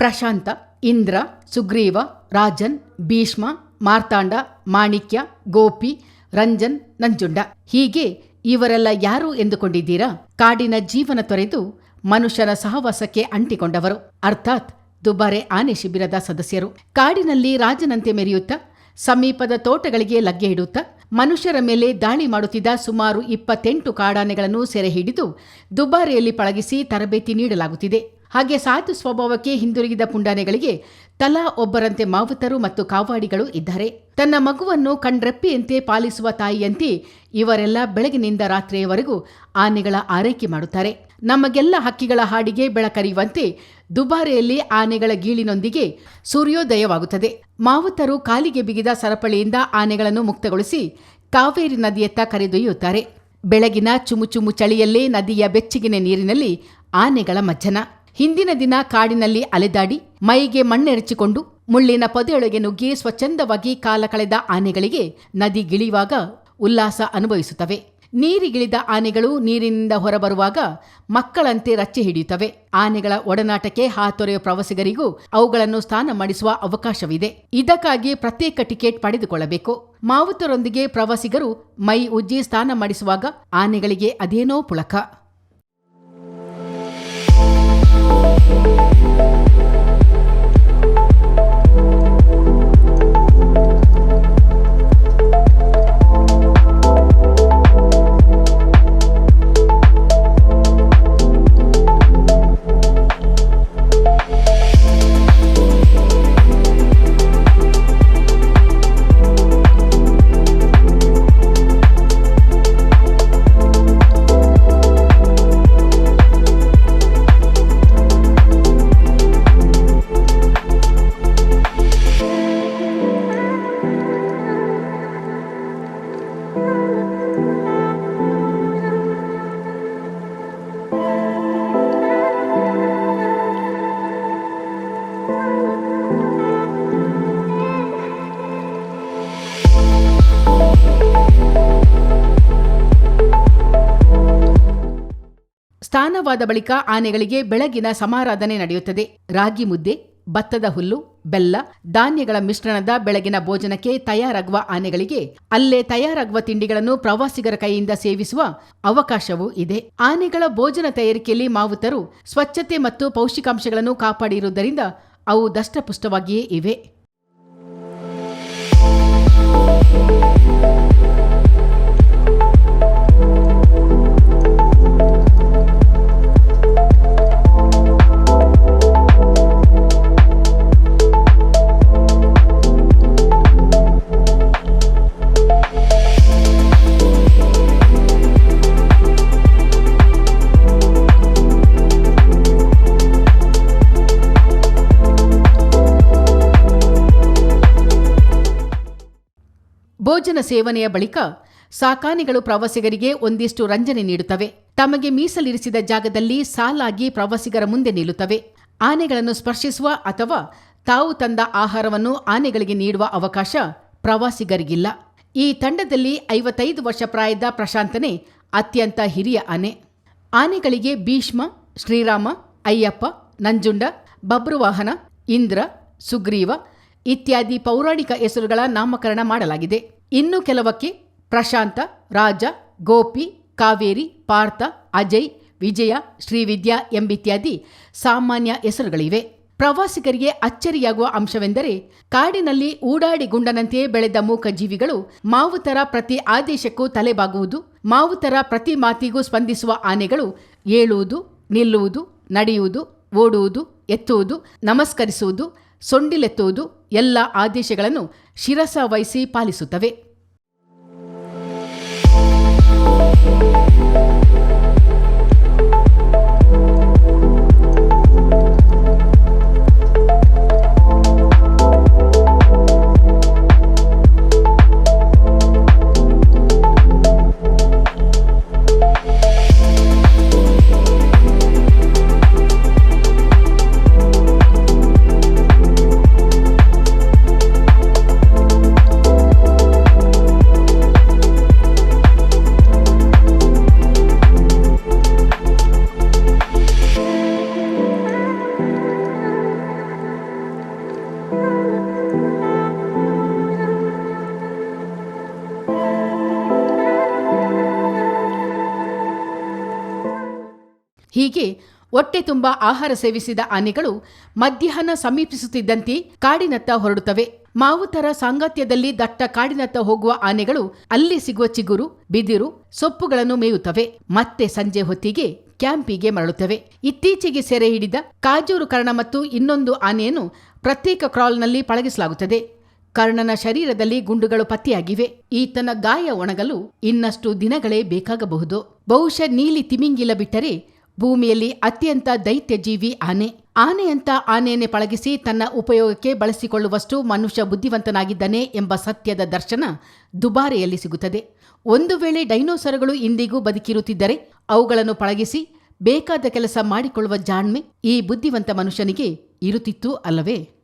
ಪ್ರಶಾಂತ, ಇಂದ್ರ, ಸುಗ್ರೀವ, ರಾಜನ್, ಭೀಷ್ಮ, ಮಾರ್ತಾಂಡ, ಮಾಣಿಕ್ಯ, ಗೋಪಿ, ರಂಜನ್, ನಂಜುಂಡ. ಹೀಗೆ ಇವರೆಲ್ಲ ಯಾರು ಎಂದುಕೊಂಡಿದ್ದೀರಾ? ಕಾಡಿನ ಜೀವನ ತೊರೆದು ಮನುಷ್ಯನ ಸಹವಾಸಕ್ಕೆ ಅಂಟಿಕೊಂಡವರು. ಅರ್ಥಾತ್ ದುಬಾರೆ ಆನೆ ಶಿಬಿರದ ಸದಸ್ಯರು. ಕಾಡಿನಲ್ಲಿ ರಾಜನಂತೆ ಮೆರೆಯುತ್ತಾ, ಸಮೀಪದ ತೋಟಗಳಿಗೆ ಲಗ್ಗೆ ಇಡುತ್ತಾ, ಮನುಷ್ಯರ ಮೇಲೆ ದಾಳಿ ಮಾಡುತ್ತಿದ್ದ ಸುಮಾರು ಇಪ್ಪತ್ತೆಂಟು ಕಾಡಾನೆಗಳನ್ನು ಸೆರೆ ಹಿಡಿದು ದುಬಾರೆಯಲ್ಲಿ ಪಳಗಿಸಿ ತರಬೇತಿ ನೀಡಲಾಗುತ್ತಿದೆ. ಹಾಗೆ ಸಾಧು ಸ್ವಭಾವಕ್ಕೆ ಹಿಂದಿರುಗಿದ ಪುಂಡಾನೆಗಳಿಗೆ ತಲಾ ಒಬ್ಬರಂತೆ ಮಾವುತರು ಮತ್ತು ಕಾವಾಡಿಗಳು ಇದ್ದಾರೆ. ತನ್ನ ಮಗುವನ್ನು ಕಣ್ರೆಪ್ಪಿಯಂತೆ ಪಾಲಿಸುವ ತಾಯಿಯಂತೆ ಇವರೆಲ್ಲ ಬೆಳಗಿನಿಂದ ರಾತ್ರಿಯವರೆಗೂ ಆನೆಗಳ ಆರೈಕೆ ಮಾಡುತ್ತಾರೆ. ನಮಗೆಲ್ಲ ಹಕ್ಕಿಗಳ ಹಾಡಿಗೆ ಬೆಳಕರಿಯುವಂತೆ ದುಬಾರೆಯಲ್ಲಿ ಆನೆಗಳ ಗೀಳಿನೊಂದಿಗೆ ಸೂರ್ಯೋದಯವಾಗುತ್ತದೆ. ಮಾವುತರು ಕಾಲಿಗೆ ಬಿಗಿದ ಸರಪಳಿಯಿಂದ ಆನೆಗಳನ್ನು ಮುಕ್ತಗೊಳಿಸಿ ಕಾವೇರಿ ನದಿಯತ್ತ ಕರೆದೊಯ್ಯುತ್ತಾರೆ. ಬೆಳಗಿನ ಚುಮುಚುಮು ಚಳಿಯಲ್ಲೇ ನದಿಯ ಬೆಚ್ಚಗಿನ ನೀರಿನಲ್ಲಿ ಆನೆಗಳ ಮಜ್ಜನ. ಹಿಂದಿನ ದಿನ ಕಾಡಿನಲ್ಲಿ ಅಲೆದಾಡಿ ಮೈಗೆ ಮಣ್ಣೆರಚಿಕೊಂಡು ಮುಳ್ಳಿನ ಪದೆಯೊಳಗೆ ನುಗ್ಗಿ ಸ್ವಚ್ಛಂದವಾಗಿ ಕಾಲ ಕಳೆದ ಆನೆಗಳಿಗೆ ನದಿ ಗಿಳಿಯುವಾಗ ಉಲ್ಲಾಸ ಅನುಭವಿಸುತ್ತವೆ. ನೀರಿಗಿಳಿದ ಆನೆಗಳು ನೀರಿನಿಂದ ಹೊರಬರುವಾಗ ಮಕ್ಕಳಂತೆ ರಚ್ಚೆ ಹಿಡಿಯುತ್ತವೆ. ಆನೆಗಳ ಒಡನಾಟಕ್ಕೆ ಹಾತೊರೆಯುವ ಪ್ರವಾಸಿಗರಿಗೂ ಅವುಗಳನ್ನು ಸ್ನಾನ ಮಾಡಿಸುವ ಅವಕಾಶವಿದೆ. ಇದಕ್ಕಾಗಿ ಪ್ರತ್ಯೇಕ ಟಿಕೆಟ್ ಪಡೆದುಕೊಳ್ಳಬೇಕು. ಮಾವುತರೊಂದಿಗೆ ಪ್ರವಾಸಿಗರು ಮೈ ಉಜ್ಜಿ ಸ್ನಾನ ಮಾಡಿಸುವಾಗ ಆನೆಗಳಿಗೆ ಅದೇನೋ ಪುಳಕ. ಸ್ನಾನವಾದ ಬಳಿಕ ಆನೆಗಳಿಗೆ ಬೆಳಗಿನ ಸಮಾರಾಧನೆ ನಡೆಯುತ್ತದೆ. ರಾಗಿ ಮುದ್ದೆ, ಭತ್ತದ ಹುಲ್ಲು, ಬೆಲ್ಲ, ಧಾನ್ಯಗಳ ಮಿಶ್ರಣದ ಬೆಳಗಿನ ಭೋಜನಕ್ಕೆ ತಯಾರಾಗುವ ಆನೆಗಳಿಗೆ ಅಲ್ಲೇ ತಯಾರಾಗುವ ತಿಂಡಿಗಳನ್ನು ಪ್ರವಾಸಿಗರ ಕೈಯಿಂದ ಸೇವಿಸುವ ಅವಕಾಶವೂ ಇದೆ. ಆನೆಗಳ ಭೋಜನ ತಯಾರಿಕೆಯಲ್ಲಿ ಮಾವುತರು ಸ್ವಚ್ಛತೆ ಮತ್ತು ಪೌಷ್ಟಿಕಾಂಶಗಳನ್ನು ಕಾಪಾಡಿರುವುದರಿಂದ ಅವು ದಷ್ಟಪುಷ್ಟವಾಗಿಯೇ ಇವೆ. ಭೋಜನ ಸೇವನೆಯ ಬಳಿಕ ಸಾಕಾನೆಗಳು ಪ್ರವಾಸಿಗರಿಗೆ ಒಂದಿಷ್ಟು ರಂಜನೆ ನೀಡುತ್ತವೆ. ತಮಗೆ ಮೀಸಲಿರಿಸಿದ ಜಾಗದಲ್ಲಿ ಸಾಲಾಗಿ ಪ್ರವಾಸಿಗರ ಮುಂದೆ ನಿಲ್ಲುತ್ತವೆ. ಆನೆಗಳನ್ನು ಸ್ಪರ್ಶಿಸುವ ಅಥವಾ ತಾವು ತಂದ ಆಹಾರವನ್ನು ಆನೆಗಳಿಗೆ ನೀಡುವ ಅವಕಾಶ ಪ್ರವಾಸಿಗರಿಗಿಲ್ಲ. ಈ ತಂಡದಲ್ಲಿ ಐವತ್ತೈದು ವರ್ಷ ಪ್ರಾಯದ ಪ್ರಶಾಂತನೇ ಅತ್ಯಂತ ಹಿರಿಯ ಆನೆ. ಆನೆಗಳಿಗೆ ಭೀಷ್ಮ, ಶ್ರೀರಾಮ, ಅಯ್ಯಪ್ಪ, ನಂಜುಂಡ ಬಬ್ರುವಾಹನ ಇಂದ್ರ, ಸುಗ್ರೀವ ಇತ್ಯಾದಿ ಪೌರಾಣಿಕ ಹೆಸರುಗಳ ನಾಮಕರಣ ಮಾಡಲಾಗಿದೆ. ಇನ್ನು ಕೆಲವಕ್ಕೆ ಪ್ರಶಾಂತ, ರಾಜ, ಗೋಪಿ, ಕಾವೇರಿ, ಪಾರ್ಥ, ಅಜಯ್, ವಿಜಯ, ಶ್ರೀವಿದ್ಯಾ ಎಂಬಿತ್ಯಾದಿ ಸಾಮಾನ್ಯ ಹೆಸರುಗಳಿವೆ. ಪ್ರವಾಸಿಗರಿಗೆ ಅಚ್ಚರಿಯಾಗುವ ಅಂಶವೆಂದರೆ ಕಾಡಿನಲ್ಲಿ ಊಡಾಡಿ ಗುಂಡನಂತೆಯೇ ಬೆಳೆದ ಮೂಕ ಜೀವಿಗಳು ಮಾವುತರ ಪ್ರತಿ ಆದೇಶಕ್ಕೂ ತಲೆಬಾಗುವುದು, ಮಾವುತರ ಪ್ರತಿ ಮಾತಿಗೂ ಸ್ಪಂದಿಸುವ ಆನೆಗಳು ಏಳುವುದು, ನಿಲ್ಲುವುದು, ನಡೆಯುವುದು, ಓಡುವುದು, ಎತ್ತುವುದು, ನಮಸ್ಕರಿಸುವುದು ಸೊಂಡಿಲೆತ್ತುವುದು ಎಲ್ಲ ಆದೇಶಗಳನ್ನು ಶಿರಸ ವಹಿಸಿ ಪಾಲಿಸುತ್ತವೆ. ಹೀಗೆ ಹೊಟ್ಟೆ ತುಂಬ ಆಹಾರ ಸೇವಿಸಿದ ಆನೆಗಳು ಮಧ್ಯಾಹ್ನ ಸಮೀಪಿಸುತ್ತಿದ್ದಂತೆ ಕಾಡಿನತ್ತ ಹೊರಡುತ್ತವೆ. ಮಾವುತರ ಸಾಂಗತ್ಯದಲ್ಲಿ ದಟ್ಟ ಕಾಡಿನತ್ತ ಹೋಗುವ ಆನೆಗಳು ಅಲ್ಲಿ ಸಿಗುವ ಚಿಗುರು, ಬಿದಿರು, ಸೊಪ್ಪುಗಳನ್ನು ಮೇಯುತ್ತವೆ. ಮತ್ತೆ ಸಂಜೆ ಹೊತ್ತಿಗೆ ಕ್ಯಾಂಪಿಗೆ ಮರಳುತ್ತವೆ. ಇತ್ತೀಚೆಗೆ ಸೆರೆ ಹಿಡಿದ ಕಾಜೂರು ಕರ್ಣ ಮತ್ತು ಇನ್ನೊಂದು ಆನೆಯನ್ನು ಪ್ರತ್ಯೇಕ ಕ್ರಾಲ್ನಲ್ಲಿ ಪಳಗಿಸಲಾಗುತ್ತದೆ. ಕರ್ಣನ ಶರೀರದಲ್ಲಿ ಗುಂಡುಗಳು ಪತ್ತೆಯಾಗಿವೆ. ಈತನ ಗಾಯ ಒಣಗಲು ಇನ್ನಷ್ಟು ದಿನಗಳೇ ಬೇಕಾಗಬಹುದು. ಬಹುಶಃ ನೀಲಿ ತಿಮಿಂಗಿಲ ಬಿಟ್ಟರೆ ಭೂಮಿಯಲ್ಲಿ ಅತ್ಯಂತ ದೈತ್ಯ ಜೀವಿ ಆನೆ. ಆನೆಯಂತ ಆನೆಯನ್ನೇ ಪಳಗಿಸಿ ತನ್ನ ಉಪಯೋಗಕ್ಕೆ ಬಳಸಿಕೊಳ್ಳುವಷ್ಟು ಮನುಷ್ಯ ಬುದ್ಧಿವಂತನಾಗಿದ್ದಾನೆ ಎಂಬ ಸತ್ಯದ ದರ್ಶನ ದುಬಾರೆಯಲ್ಲಿ ಸಿಗುತ್ತದೆ. ಒಂದು ವೇಳೆ ಡೈನೋಸರ್ಗಳು ಇಂದಿಗೂ ಬದುಕಿರುತ್ತಿದ್ದರೆ ಅವುಗಳನ್ನು ಪಳಗಿಸಿ ಬೇಕಾದ ಕೆಲಸ ಮಾಡಿಕೊಳ್ಳುವ ಜಾಣ್ಮೆ ಈ ಬುದ್ಧಿವಂತ ಮನುಷ್ಯನಿಗೆ ಇರುತ್ತಿತ್ತು ಅಲ್ಲವೇ?